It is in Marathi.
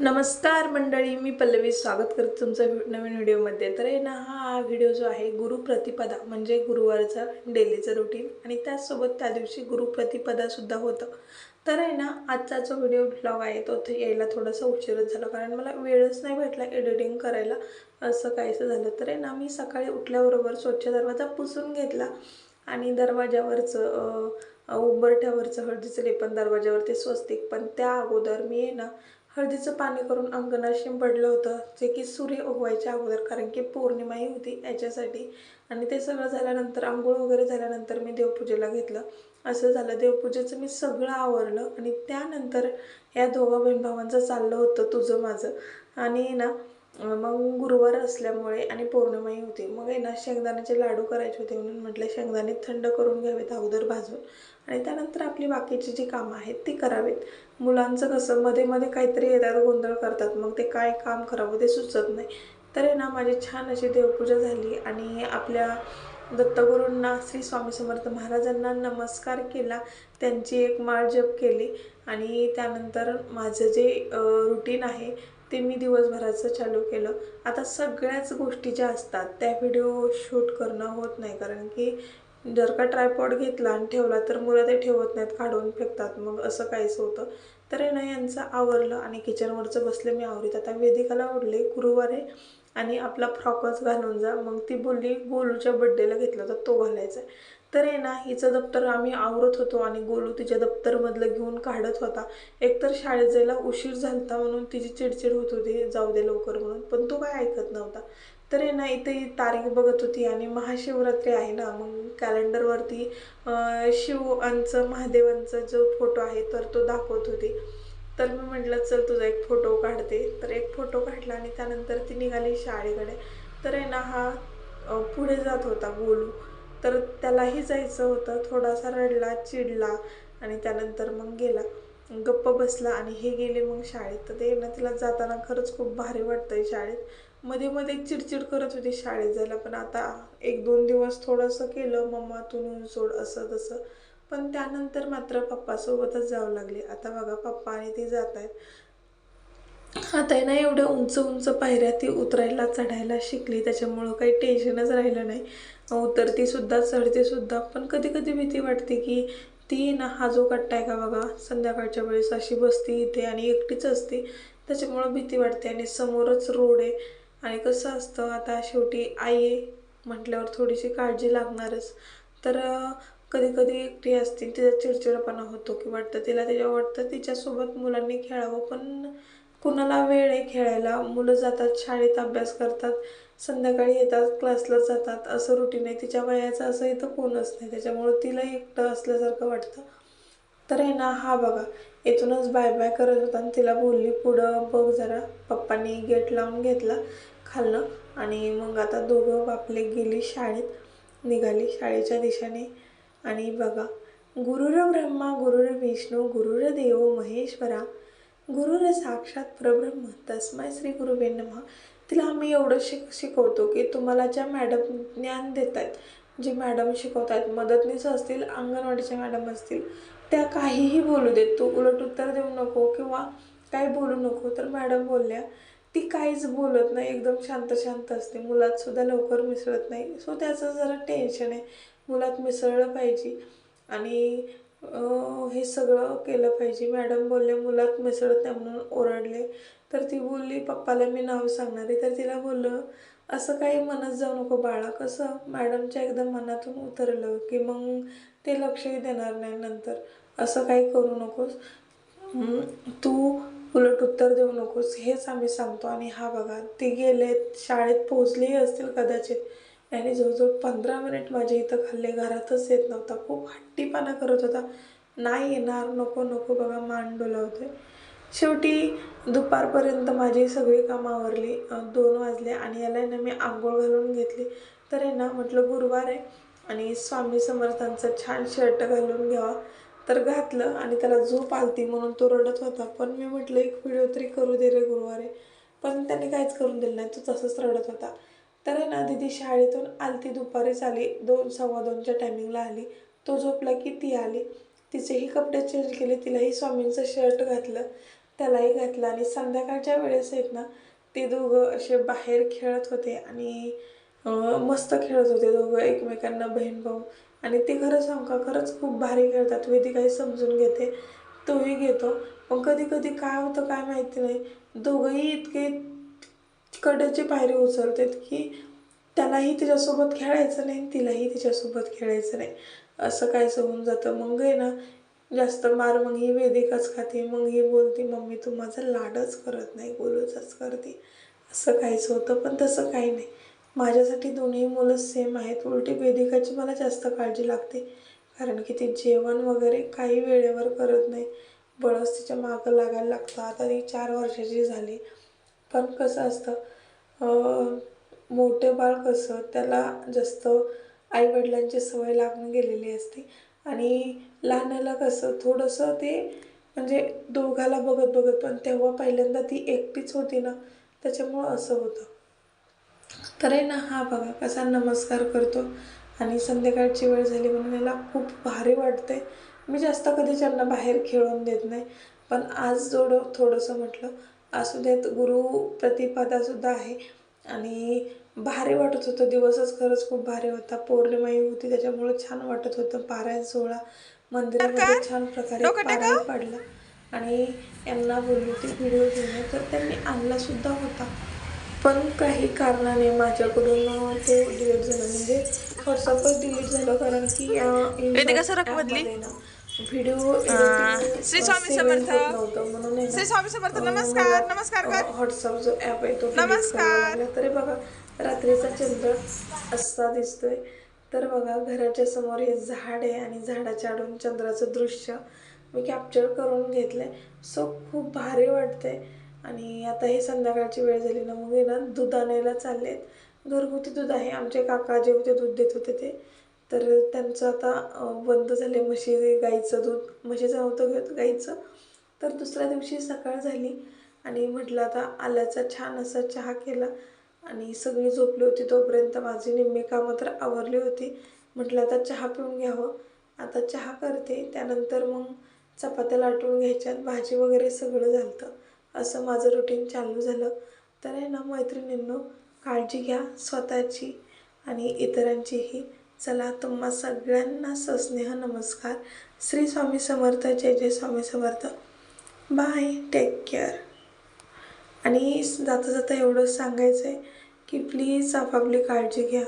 नमस्कार मंडळी मी पल्लवी स्वागत करते तुमचं नवीन व्हिडिओमध्ये. तर आहे ना हा व्हिडिओ जो आहे गुरुप्रतिपदा म्हणजे गुरुवारचा डेलीचं रुटीन आणि त्याचसोबत त्या दिवशी गुरुप्रतिपदासुद्धा होतं. तर आहे ना आजचा जो व्हिडिओ ब्लॉग आहे तो ते यायला थोडासा उशीरच झाला कारण मला वेळच नाही भेटला एडिटिंग करायला असं काहीसं झालं. तर आहे ना मी सकाळी उठल्याबरोबर स्वच्छ दरवाजा पुसून घेतला. आणि दरवाजावरचं उंबरठ्यावरचं हळदीचं लेपन दरवाजावरती स्वस्तिक. पण त्या अगोदर मी आहे ना हळदीचं पाणी करून अंगणात शिंपडलं होतं जे की सूर्य उगवायच्या अगोदर कारण की पौर्णिमाही होती याच्यासाठी. आणि ते सगळं झाल्यानंतर आंघोळ वगैरे झाल्यानंतर मी देवपूजेला घेतलं. असं झालं. देवपूजेचं मी सगळं आवरलं आणि त्यानंतर या दोघा बहीण भावांचं चाललं होतं तुझं माझं. आणि ना मग गुरुवार असल्यामुळे आणि पौर्णिमाही होती. मग आहे ना शेंगदाण्याचे लाडू करायचे होते म्हणून म्हटलं शेंगदाणे थंड करून घ्यावेत अगोदर भाजून. आणि त्यानंतर आपली बाकीची जी कामं आहेत ती करावीत. मुलांचं कसं मध्ये मध्ये काहीतरी येतात गोंधळ करतात. मग ते काय काम करावं ते सुचत नाही. तर आहे ना माझी छान अशी देवपूजा झाली आणि आपल्या दत्तगुरूंना श्री स्वामी समर्थ महाराजांना नमस्कार केला. त्यांची एक माळ जप केली. आणि त्यानंतर माझं जे रुटीन आहे ते मी दिवसभराचं चालू केलं. आता सगळ्याच गोष्टी ज्या असतात त्या व्हिडिओ शूट करणं होत नाही. कारण की जर का ट्रायपॉड घेतला आणि ठेवला तर मुलं ते ठेवत नाहीत काढून फेकतात. मग असं काहीच होतं. तर ना यांचं आवरलं आणि किचनवरचं बसले मी आवरीत. आता वेदिकाला ओढले गुरुवारे आणि आपला फ्रॉकच घालून जा. मग ती बोलली गोलूच्या बड्डेला घेतला तर तो घालायचा आहे. तर आहे ना हिचं दप्तर आम्ही आवरत होतो आणि गोलू तिच्या दप्तरमधलं घेऊन काढत होता. एकतर शाळेत जायला उशीर झालता म्हणून तिची चिडचिड होत होती जाऊ दे लवकर म्हणून. पण तो काय ऐकत नव्हता. तर आहे ना इथे तारीख बघत होती आणि महाशिवरात्री आहे ना मग कॅलेंडरवरती शिवांचं महादेवांचा जो फोटो आहे तर तो दाखवत होती. तर मी म्हटलं चल तुझा एक फोटो काढते. तर एक फोटो काढला आणि त्यानंतर ती निघाली शाळेकडे. तर आहे ना हा पुढे जात होता गोलू. तर त्यालाही जायचं होतं. थोडासा रडला चिडला आणि त्यानंतर मग गेला. गप्प बसला आणि हे गेले मग शाळेत. तर ते ना तिला जाताना खरंच खूप भारी वाटतंय शाळेत. मध्ये मध्ये चिडचिड करत होती शाळेत जायला. पण आता एक दोन दिवस थोडंसं केलं मम्मा तू नेऊन सोड असं तसं. पण त्यानंतर मात्र पप्पासोबतच जावं लागले. आता बघा पप्पा आणि ती जात आहेत. आता आहे ना एवढ्या उंच उंच पायऱ्या ती उतरायला चढायला शिकली. त्याच्यामुळं काही टेन्शनच राहिलं नाही. उतरती सुद्धा चढते सुद्धा. पण कधी कधी भीती वाटते की ती ना हा जो कट्टा आहे का बघा संध्याकाळच्या वेळेस अशी बसती इथे आणि एकटीच असते. त्याच्यामुळं भीती वाटते आणि समोरच रोड आहे. आणि कसं असतं आता शेवटी आई आहे म्हटल्यावर थोडीशी काळजी लागणारच. तर कधी कधी एकटी असते तिचा चिडचिडपणा होतो. की वाटतं तिला त्याच्या वाटतं तिच्यासोबत मुलांनी खेळावं पण कुणाला वेळ आहे खेळायला? मुलं जातात शाळेत अभ्यास करतात संध्याकाळी येतात क्लासला जातात. असं रुटीन आहे. तिच्या वयाचं असं इथं कोणच नाही. त्याच्यामुळं तिला एकटं असल्यासारखं वाटतं. तर आहे ना हा बघा. इथूनच बाय बाय करत होता आणि तिला बोलली पुढं बघ जरा. पप्पांनी गेट लावून घेतला खालनं आणि मग आता दोघं बापले गेली शाळेत. निघाली शाळेच्या दिशेने. आणि बघा गुरुर ब्रह्मा गुरुर विष्णू गुरुर देव महेश्वरा गुरुर साक्षात परब्रह्म तस्मय श्री गुरुवे नमः. तिला आम्ही एवढं शिक शिकवतो की तुम्हाला ज्या मॅडम ज्ञान देत आहेत जे मॅडम शिकवत आहेत मदतनीस असतील अंगणवाडीच्या मॅडम असतील त्या काहीही बोलू देत. तू उलट उत्तर देऊ नको किंवा काही बोलू नको. तर मॅडम बोलल्या ती काहीच बोलत नाही. एकदम शांत शांत असते मुलातसुद्धा लवकर मिसळत नाही. सो त्याचं जरा टेन्शन आहे. मुलात मिसळलं पाहिजे. आणि हे सगळं केलं पाहिजे. मॅडम बोलले मुलात मिसळत नाही म्हणून ओरडले. तर ती बोलली पप्पाला मी नाव सांगणार आहे. तर तिला बोललं असं काही म्हणत जाऊ नको बाळा कसं? मॅडमच्या एकदम मनातून उतरलं की मग ते लक्षही देणार नाही नंतर. असं काही करू नकोस. तू उलट उत्तर देऊ नकोस. हेच आम्ही सांगतो आणि हा बघा ते गेलेत शाळेत पोहोचलेही असतील कदाचित. याने जवळजवळ पंधरा मिनिट माझ्या इथं खाल्ले घरातच येत नव्हता. खूप हट्टीपणा करत होता. नाही येणार नको नको बघा मान डोलावते शेवटी दुपारपर्यंत माझी सगळी कामं आवरली दोन वाजले आणि याला ना मी आंघोळ घालून घेतली. तर आहे ना म्हटलं गुरुवार आहे आणि स्वामी समर्थांचं छान शर्ट घालून घ्यावा. तर घातलं आणि त्याला झोप आलती म्हणून तो रडत होता. पण मी म्हटलं एक व्हिडिओ तरी करू दे रे गुरुवार आहे. पण त्याने काहीच करून दिलं नाही तो तसंच रडत होता. तर आहे ना दिदी शाळेतून आलती दुपारीच आली दोन सव्वा दोनच्या टायमिंगला आली. तो झोपला की ती आली. तिचेही कपडे चेंज केले तिलाही स्वामींचं शर्ट घातलं त्यालाही घातलं. आणि संध्याकाळच्या वेळेस आहेत ना ते दोघं असे बाहेर खेळत होते आणि मस्त खेळत होते दोघं एकमेकांना बहीण भाऊ. आणि ते खरं सांगू का खरंच खूप भारी खेळतात. वेदिकाही समजून घेते तोही घेतो. पण कधी कधी काय होतं काय माहिती नाही. दोघंही इतके कड्याची पायरी उचलतात की त्यालाही तिच्यासोबत खेळायचं नाही तिलाही तिच्यासोबत खेळायचं नाही. असं कायचं होऊन जातं. मग आहे ना जास्त मार मग ही वेदिकाच खाते मग ही बोलते मम्मी तू माझा लाडच करत नाही गोलूचाच करते. असं काहीच होतं पण तसं काही नाही. माझ्यासाठी दोन्ही मुलं सेम आहेत. उलटी वेदिकाची मला जास्त काळजी लागते कारण की ती जेवण वगैरे काही वेळेवर करत नाही. बळस तिच्या मागं लागायला लागतं. आता ती चार वर्षाची झाली. पण कसं असतं मोठे बाळ कसं त्याला जास्त आईवडिलांची सवय लागून गेलेली असते. आणि लहानाला कसं थोडंसं ते म्हणजे दोघाला बघत बघत पण तेव्हा पहिल्यांदा ती एकटीच होती ना त्याच्यामुळं असं होतं. तर आहे ना हा बघा कसा नमस्कार करतो. आणि संध्याकाळची वेळ झाली म्हणून याला खूप भारी वाटते मी जास्त कधी त्यांना बाहेर खेळून देत नाही पण आज जोडं थोडंसं म्हटलं असू देत गुरु प्रतिपदासुद्धा आहे. आणि भारी वाटत होतं. दिवसच खरंच खूप भारी होता. पौर्णिमाही होती त्याच्यामुळे छान वाटत होतं. पारायण सोहळा मंदिरामध्ये छान प्रकारे पारायण पडला. आणि यांना बोलली होती व्हिडिओ घेऊन. तर त्यांनी आणला सुद्धा होता. पण काही कारणाने माझ्याकडून तो डिलीट झाला. म्हणजे व्हॉट्सअपवर डिलीट झालं कारण की? व्हिडिओ श्री स्वामी समर्थ. नव्हतं म्हणून श्री स्वामी समर्थ नमस्कार नमस्कार व्हॉट्सअप जो ॲप आहे तो नमस्कार. तरी बघा रात्रीचा चंद्र असा दिसतोय. तर बघा घराच्या समोर हे झाड आहे आणि झाडाच्या आडून चंद्राचं दृश्य मी कॅप्चर करून घेतलंय. सो खूप भारी वाटतंय. आणि आता हे संध्याकाळची वेळ झाली ना मग ना दूध आणायला चाललेत. घरगुती दूध आहे. आमचे काका जे होते दूध देत होते ते. तर त्यांचं आता बंद झाले म्हशी गाईचं दूध. म्हशीचं नव्हतं घेत गाईचं. तर दुसऱ्या दिवशी सकाळ झाली आणि म्हटलं आता आल्याचा छान असा चहा केला. आणि सगळी झोपली होती तोपर्यंत माझी निम्मी कामं तर आवरली होती. म्हटलं आता चहा पिऊन घ्यावं. आता चहा करते. त्यानंतर मग चपात्या लाटून घ्यायच्यात भाजी वगैरे सगळं झालं असं माझं रुटीन चालू झालं. तर आहे ना मैत्रिणींनो काळजी घ्या स्वतःची आणि इतरांचीही. चला तुम्हा सगळ्यांना सस्नेह नमस्कार. श्री स्वामी समर्थ. जय जय Swami Samarth. Bye. Take care. आणि जाता जाता एवढंच सांगायचं आहे की प्लीज आपापली काळजी घ्या.